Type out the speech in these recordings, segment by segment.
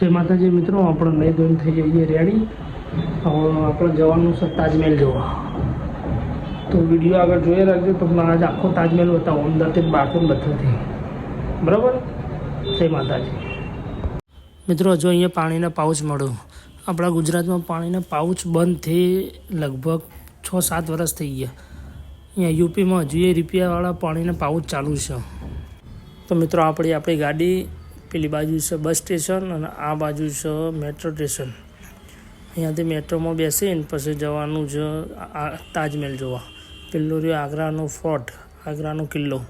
જય માતાજી મિત્રો, આપણે નહીં ધોઈને થઈ જઈએ રેડી આપણે જવાનું છે તાજમહેલ જોવા. તો વીડિયો આગળ જોઈ રાખજો, તમને આજ આખો તાજમહેલ બતાવો અંદરથી બહારથી બધાથી. બરાબર? જય માતાજી. મિત્રો, જો અહીંયા પાણીના પાઉચ મળ્યો. આપણા ગુજરાતમાં પાણીના પાઉચ બંધ થઈ લગભગ છ સાત વર્ષ થઈ ગયા. અહીંયા યુપીમાં હજુ એ રૂપિયાવાળા પાણીના પાઉચ ચાલુ છે. તો મિત્રો, આપણી આપણી ગાડી પેલી બાજુ છે બસ સ્ટેશન અને આ બાજુ છે મેટ્રો સ્ટેશન અહીંયાથી મેટ્રોમાં બેસીને પછી જવાનું છે તાજમહેલ જોવા પેલું રહ્યો આગ્રાનો ફોર્ટ આગ્રાનો કિલ્લો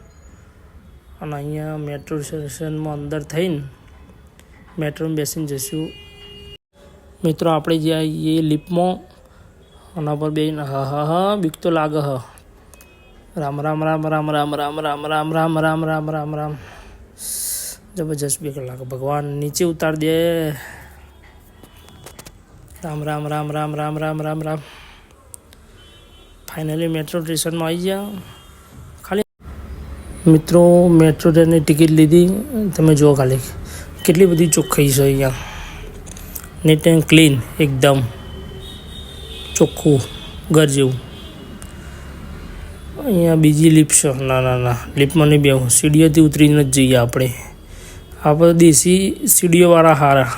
અને અહીંયા મેટ્રો સ્ટેશનમાં અંદર થઈને મેટ્રોમાં બેસીને જઈશું મિત્રો આપણે જે આવીએ લિફ્ટમાં આના પર બેન હા હા હા બીક તો લાગે હ રામ રામ રામ રામ રામ રામ રામ રામ રામ રામ રામ રામ રામ જબરજસ્ત બે કલાક. ભગવાન નીચે ઉતાર દે. રામ રામ રામ રામ રામ રામ રામ રામ. ફાઇનલી મેટ્રો સ્ટેશનમાં આવી ગયા. ખાલી મિત્રો મેટ્રો ટ્રેનની ટિકિટ લીધી. તમે જુઓ ખાલી. કેટલી બધી ચોખ્ખાઈ છે અહીંયા. નીટ એન્ડ ક્લીન એકદમ. ચોખ્ખું, ઘર જેવું. અહીંયા બીજી લિપ છે. ના ના ના. લિપમાં નહીં બેવું સીડીઓથી ઉતરીને જ જઈએ આપણે. આપણે દેશી સીડીઓવાળા હારા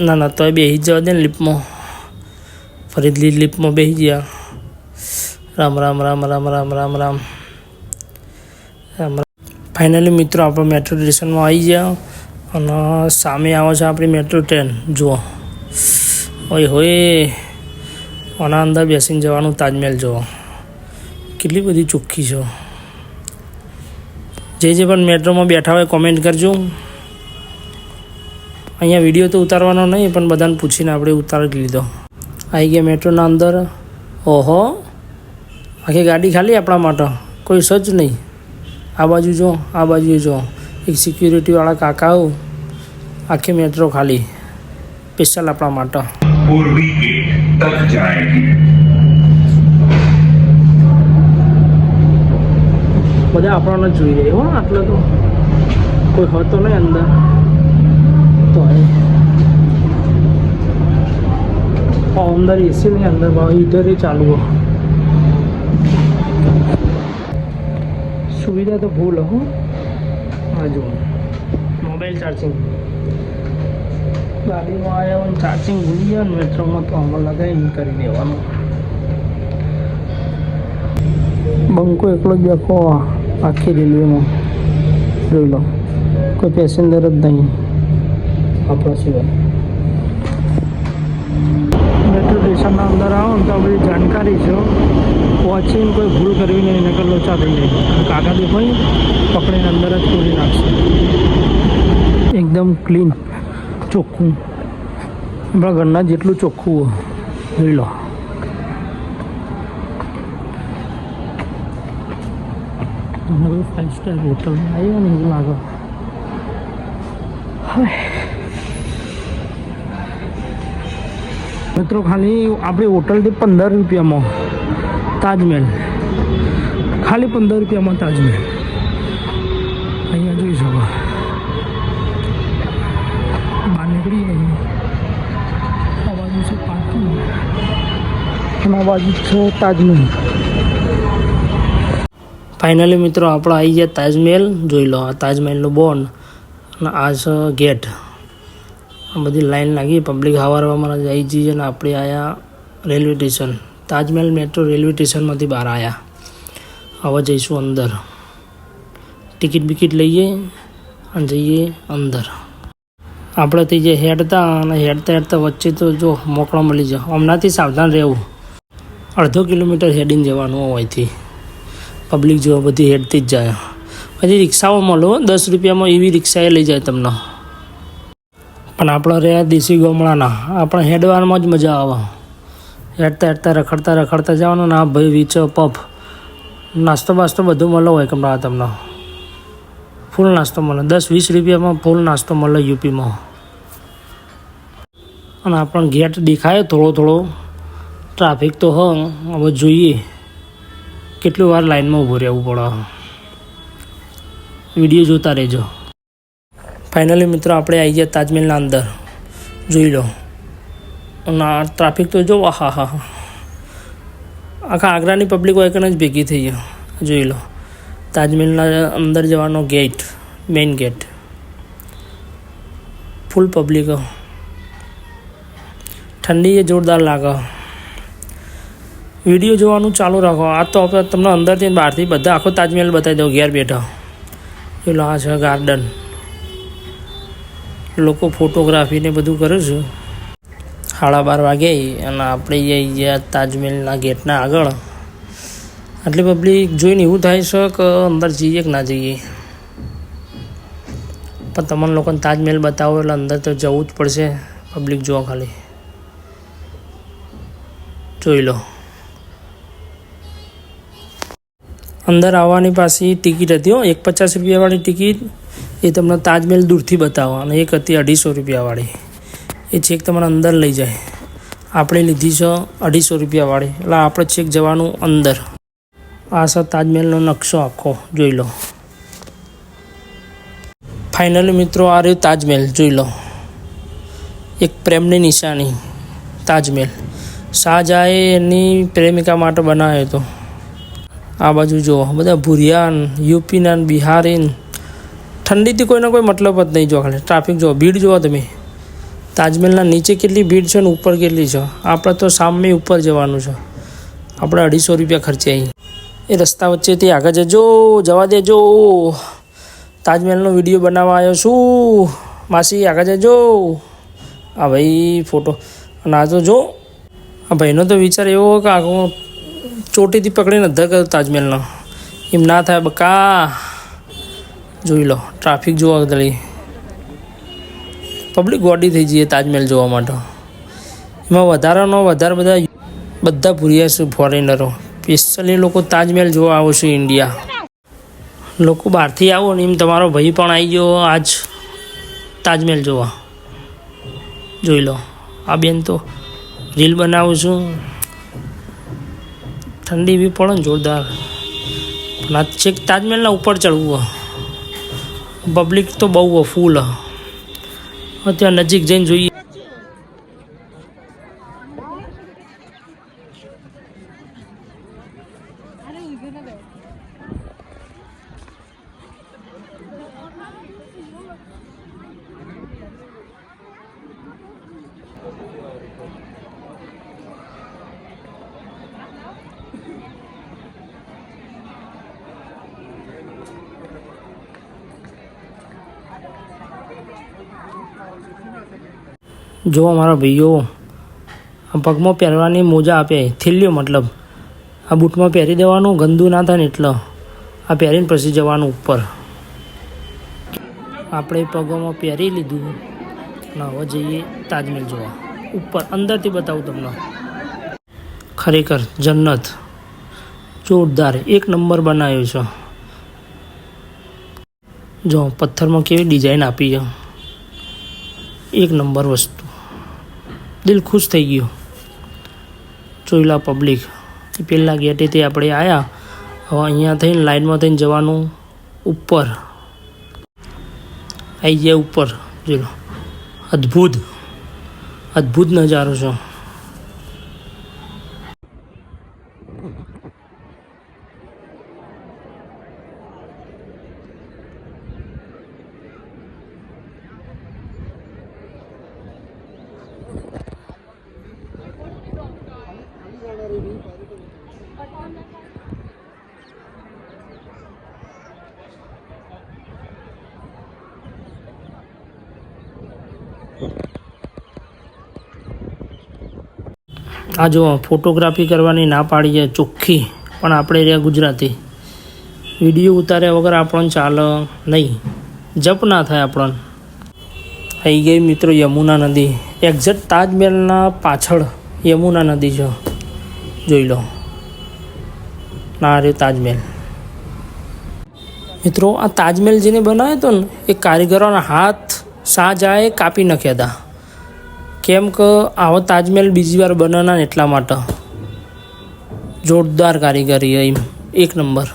ના ના તો બેસી જવા દે ને લિફ્ટમાં ફરીથી લિપમાં બેસી ગયા રામ રામ રામ રામ રામ રામ રામ રામ રામ ફાઇનલી મિત્રો આપણે મેટ્રો સ્ટેશનમાં આવી ગયા અને સામે આવે છે આપણી મેટ્રો ટ્રેન જુઓ ઓય હોય આના અંદર બેસીને જવાનું તાજમહેલ જુઓ કેટલી બધી ચોખ્ખી છે જે જે પણ મેટ્રોમાં બેઠા હોય કોમેન્ટ કરજો. અહીંયા વીડિયો તો ઉતારવાનો નહીં, પણ બધાને પૂછીને આપણે ઉતારી લીધો. આવી ગયા મેટ્રોના અંદર. ઓહો. આખી ગાડી ખાલી આપણા માટે. કોઈ સજ નહીં. આ બાજુ જો, આ બાજુ જો. એક સિક્યુરિટીવાળા કાકાઓ આખી મેટ્રો ખાલી. સ્પેશિયલ આપણા માટે. બધા આપણને જોઈ રહી હો આટલે તો કોઈ હતો નહીં અંદર. તો હા, અંદર એસી નહીં અંદર હીટર ચાલુ હો. સુવિધા તો ભૂલ હો. હા મોબાઈલ ચાર્જિંગ ગાડીમાં આવ્યા હોય ચાર્જિંગ ભૂલી ગયા ને મેટ્રોમાં તો આમાં લગાવીને કરી દેવાનું. બંકો એકલો જ બેઠો આખી રેલવેમાં જોઈ લો કોઈ પેસેન્જર જ નહીં આપણા સિવાય મેટ્રો સ્ટેશનના અંદર આવો ને તો બધી જાણકારી છે પહોંચીને કોઈ ભૂલ કરવી નહીં નકર લોચા થઈ જાય. કાકા દેખાય પકડીને અંદર જ પૂરી નાખશે. એકદમ ક્લીન ચોખ્ખું. આપણા ઘરના જેટલું ચોખ્ખું હોય. જોઈ લો. તમને ફાઇવ સ્ટાર હોટલમાં આવ્યો ને એવું લાગો. મિત્રો, ખાલી આપણી હોટલથી પંદર રૂપિયામાં તાજમહેલ. ખાલી પંદર રૂપિયામાં તાજમહેલ. અહીંયા જોઈ શકો. બહાર નીકળી ગઈ. બાજુ છે પાર્કિંગ અને બાજુ છે તાજમહેલ. ફાઇનલી મિત્રો આપણે આવી ગયા તાજમહેલ. જોઈ લો, આ તાજમહેલનું બોન અને આ છે ગેટ. આ બધી લાઈન લાગી પબ્લિક હવારમાં આવી જઈએ અને આપણે આવ્યા railway station. Taj Mahal metro railway સ્ટેશનમાંથી બહાર આવ્યા હવે જઈશું અંદર. ટિકિટ બિકિટ લઈએ અને જઈએ અંદર. આપણે તે જે હેડતા અને હેડતા હેડતા વચ્ચે તો જો મોકળા મળી જાય. હમણાંથી સાવધાન રહેવું. અડધો કિલોમીટર હેડીને જવાનું હોયથી પબ્લિક જો બધી હેડતી જ જાય. પછી રિક્ષાઓ મળો દસ રૂપિયામાં એવી રિક્ષાએ લઈ જાય તમને. પણ આપણે રહ્યા દેશી ગામડાના, આપણે હેડવામાં જ મજા આવે. હેડતા હેડતા, રખડતા રખડતા જવાનું ના ભાઈ વીચો, પફ. નાસ્તો બાસ્તો બધું મળે હોય કમરા તમને. ફૂલ નાસ્તો મળે. દસ વીસ રૂપિયામાં ફૂલ નાસ્તો મળે યુપીમાં. અને આપણને ગેટ દેખાય થોડો થોડો. ટ્રાફિક તો હ હવે જોઈએ. કેટલી વાર લાઈનમાં ઊભું રહેવું પડે. વીડિયો જોતા રહેજો. ફાઇનલી મિત્રો, આપણે આવી ગયા તાજમહેલના અંદર. જોઈ લો. ના ટ્રાફિક તો જો હા હા હા આખા આગ્રાની પબ્લિક હોય જ ભેગી થઈ ગયો જોઈ લો. તાજમહેલના અંદર જવાનો gate main gate full public ઠંડી એ જોરદાર લાગે. વીડિયો જોવાનું ચાલુ રાખો. આ તો તમને અંદરથી બહારથી બધા આખો તાજમહેલ બતાવી દઉં, ઘેર બેઠા. પેલો આ છે ગાર્ડન લોકો ફોટોગ્રાફીને બધું કરે છે. સાડા બાર વાગે અને આપણે જઈ ગયા તાજમહેલના ગેટના આગળ. આટલી પબ્લિક જોઈને એવું થાય છે કે અંદર જઈએ કે ના જઈએ. પણ તમને લોકોને તાજમહેલ બતાવો એટલે અંદર તો જવું જ પડશે પબ્લિક જોવા ખાલી. જોઈ લો. અંદર આવવાની પાછી ટિકિટ હતી હો. એક પચાસ રૂપિયાવાળી ટિકિટ એ તમને તાજમહેલ દૂરથી બતાવો અને એક હતી અઢીસો રૂપિયાવાળી. એ છેક તમને અંદર લઈ જાય. આપણે લીધી છે અઢીસો રૂપિયાવાળી. એટલે આપણે ચેક જવાનું અંદર. આ છે તાજમહેલનો નકશો આખો, જોઈ લો. ફાઇનલી મિત્રો, આ રહ્યું તાજમહેલ, જોઈ લો. એક પ્રેમની નિશાની, તાજમહેલ. શાહજહાએ એની પ્રેમિકા માટે બનાવ્યો હતો. આ બાજુ જુઓ બધા ભૂરિયાન યુપીના બિહારીન. ઠંડીથી કોઈનો કોઈ મતલબ જ નહીં જોવા ખાલી. ટ્રાફિક જુઓ, ભીડ જુઓ તમે. તાજમહેલના નીચે કેટલી ભીડ છે ને ઉપર કેટલી છે? આપણે તો સામે ઉપર જવાનું છે. આપણે અઢીસો રૂપિયા ખર્ચે અહીં. એ રસ્તા વચ્ચેથી આગળ જજો, જવા દેજો. તાજમહેલનો વીડિયો બનાવવા આવ્યો છું. માસી, આગળ જજો. આ ભાઈ ફોટો અને આ તો જો, આ ભાઈનો તો વિચાર એવો કે આખો ચોટીથી પકડીને કર્યો તાજમહેલનો. એમ ના થાય બકા જોઈ લો ટ્રાફિક જોવા ગળી પબ્લિક ગોડી થઈ જઈએ તાજમહેલ જોવા માટે. એમાં વધારાનો વધારે બધા બધા ભૂરિયા છે ફોરેનરો સ્પેશિયલી લોકો તાજમહેલ જોવા આવો છે ઇન્ડિયા લોકો બહારથી આવો ને એમ તમારો ભાઈ પણ આવી ગયો આજ તાજમહેલ જોવા. જોઈ લો, આ બેન તો રીલ બનાવું છું. ઠંડી બી પડે ને જોરદાર. પણ આ છેક તાજમહેલના ઉપર ચડવું પબ્લિક તો બહુ ફૂલ અત્યારે નજીક જઈને જોઈએ. જો મારા ભાઈઓ આ પગમાં પહેરવાની મોજા આપે થેલીઓ મતલબ. આ બૂટમાં પહેરી દેવાનું, ગંદુ ના થાય ને એટલે. આ પહેરીને પછી જવાનું ઉપર. આપણે પગોમાં પહેરી લીધું. અને હવે જઈએ તાજમહેલ જોવા. ઉપર, અંદરથી બતાવું તમને. ખરેખર, જન્નત. જોરદાર. એક નંબર બનાવ્યો છે. જો, પથ્થરમાં કેવી ડિઝાઇન આપી છે. એક નંબર વસ્તુ. દિલ ખુશ થઈ ગયું. ચોઈલા પબ્લિક પહેલાં ગેટેથી આપણે આવ્યા હવે અહીંયા થઈને લાઇનમાં થઈને જવાનું ઉપર. આવી ગયા ઉપર. જોઈ અદ્ભુત. અદ્ભુત નજારો છે. આ જો ફોટોગ્રાફી કરવાની ના પાડી છે, ચોખ્ખી. પણ આપણે રહ્યા ગુજરાતી. વીડિયો ઉતાર્યા વગર આપણને ચાલે નહીં. જપ ના થાય આપણને આવી ગઈ મિત્રો યમુના નદી. એક્ઝેક્ટ તાજમહેલના પાછળ યમુના નદી છે. જોઈ લો. ના રે તાજમહેલ. મિત્રો, આ તાજમહેલ જેને બનાવ્યો હતો ને, એ કારીગરોના હાથ શાહજહાએ કાપી નાખ્યા હતા. કેમ કે આવો તાજમહેલ બીજી વાર બનાવના ને એટલા માટે. જોરદાર કારીગરી એમ. એક નંબર.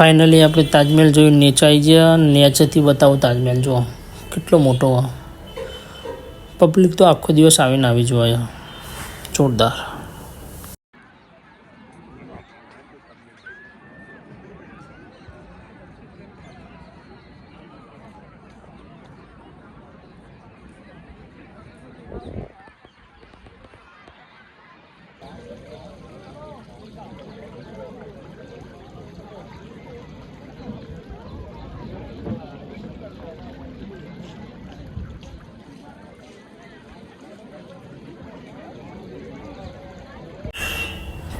ફાઇનલી આપણે તાજમહેલ જોયું નીચે આવી ગયા નેચરથી બતાવો તાજમહેલ, જુઓ. કેટલો મોટો પબ્લિક તો આખો દિવસ આવીને આવી જોવા જોરદાર.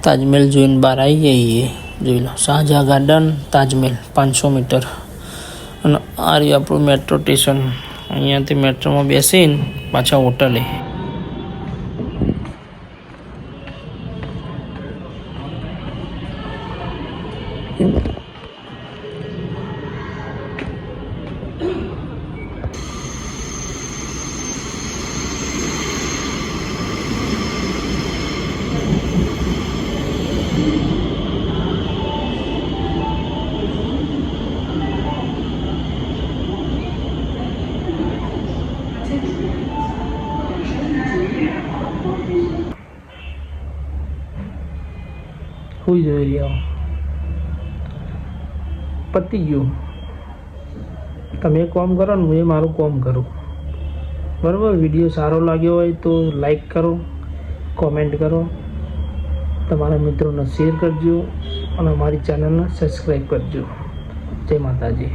તાજમહેલ જોઈને બહાર આવી જઈએ જોઈ લો, શાહજહાં ગાર્ડન તાજમહેલ પાંચસો મીટર. અને આ રહ્યું આપણું મેટ્રો સ્ટેશન અહીંયાથી મેટ્રોમાં બેસીને પાછા હોટલે. સુઈ જોઈ રહ્યા પતી ગયું. તમે કોમ કરો ને હું એ મારું કોમ કરું. બરાબર? વીડિયો સારો લાગ્યો હોય તો લાઈક કરો કોમેન્ટ કરો. તમારા મિત્રોને શેર કરજો અને અમારી ચેનલને સબસ્ક્રાઈબ કરજો. જય માતાજી.